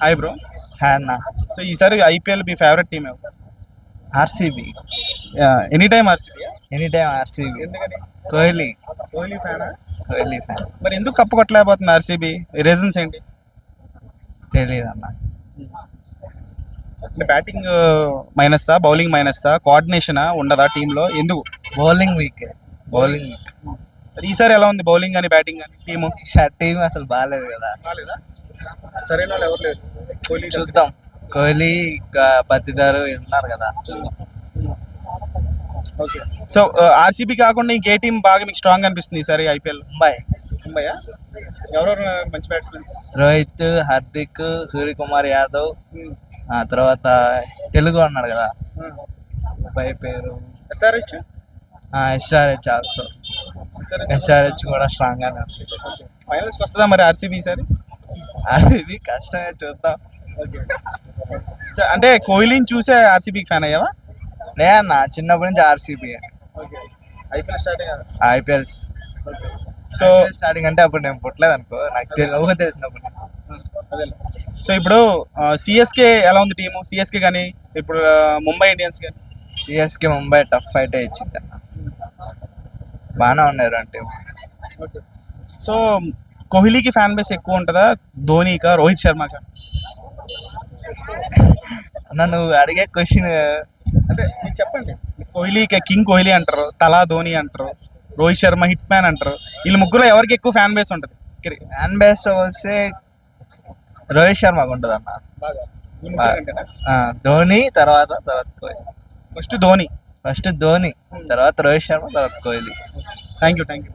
Hi bro hi అన్న so ఈసారి IPL మీ ఫేవరెట్ టీమ్ ఎవరు? RCB any time RCB any time RCB ఎందుకని? కోహ్లీ. కోహ్లీ ఫ్యానా? కోహ్లీ ఫ్యాన్. మరి ఎందుకు కప్పు కొట్టలేకపోతుంది ఆర్సీబీ రీజన్స్ ఏంటి? తెలియదు అన్న అంటే బ్యాటింగ్ మైనస్సా బౌలింగ్ మైనస్సా కోఆర్డినేషనా ఉండదా టీంలో ఎందుకు? బౌలింగ్ వీక్ బౌలింగ్ వీక్ ఈసారి ఎలా ఉంది బౌలింగ్ కానీ బ్యాటింగ్ కానీ టీము టీం అసలు బాగాలేదు కదా. బాగాలేదా సరైన వాళ్ళు ఎవరు లేరు? చూద్దాం. కోహ్లీ బతిదారు ఉన్నారు కదా. ఓకే. సో ఆర్సీబీ కాకుండా ఇంకే టీం బాగా మీకు స్ట్రాంగ్ అనిపిస్తుంది ఈసారి ఐపీఎల్? ముంబై. ఎవరెవరు మంచి రోహిత్ హార్దిక్ సూర్యకుమార్ యాదవ్. ఆ తర్వాత తెలుగు అన్నాడు కదా. ముంబై పేరు. ఎస్ఆర్హెచ్? SRH also. ఎస్ఆర్హెచ్ కూడా స్ట్రాంగ్ గానే ఉంది. ఫైనల్స్కి వస్తుందా మరి ఆర్సీబీ ఈసారి? అది కష్టమే చూద్దాం. అంటే కోహ్లీని చూసే ఆర్సీబీకి ఫ్యాన్ అయ్యావా? లే అన్న చిన్నప్పటి నుంచి RCB IPL start IPL so starting అంటే అప్పుడు నేను పుట్టలేదు అనుకో నాకు తెలియదు తెలిసినప్పుడు. సో ఇప్పుడు సిఎస్కే ఎలా ఉంది టీము సిఎస్కే కానీ ఇప్పుడు ముంబై ఇండియన్స్ కానీ సిఎస్కే ముంబై టఫ్ ఫైట్ ఇచ్చింది అన్న. బాగానే ఉన్నారు అంటే సో కోహ్లీకి ఫ్యాన్ బేస్ ఎక్కువ ఉంటుందా? ధోనీకా? రోహిత్ శర్మకా? అన్న నువ్వు అడిగే క్వశ్చన్ అంటే మీరు చెప్పండి. కోహ్లీకి కింగ్ కోహ్లీ అంటారు తలా ధోని అంటారు రోహిత్ శర్మ హిట్ మ్యాన్ అంటారు. వీళ్ళ ముగ్గురు ఎవరికి ఎక్కువ ఫ్యాన్ బేస్ ఉంటుంది? ఫ్యాన్ బేస్ వస్తే రోహిత్ శర్మకు ఉంటుంది అన్న ధోని తర్వాత తర్వాత కోహ్లీ. ఫస్ట్ ధోని. ఫస్ట్ ధోని తర్వాత రోహిత్ శర్మ తర్వాత Kohli. Thank you thank you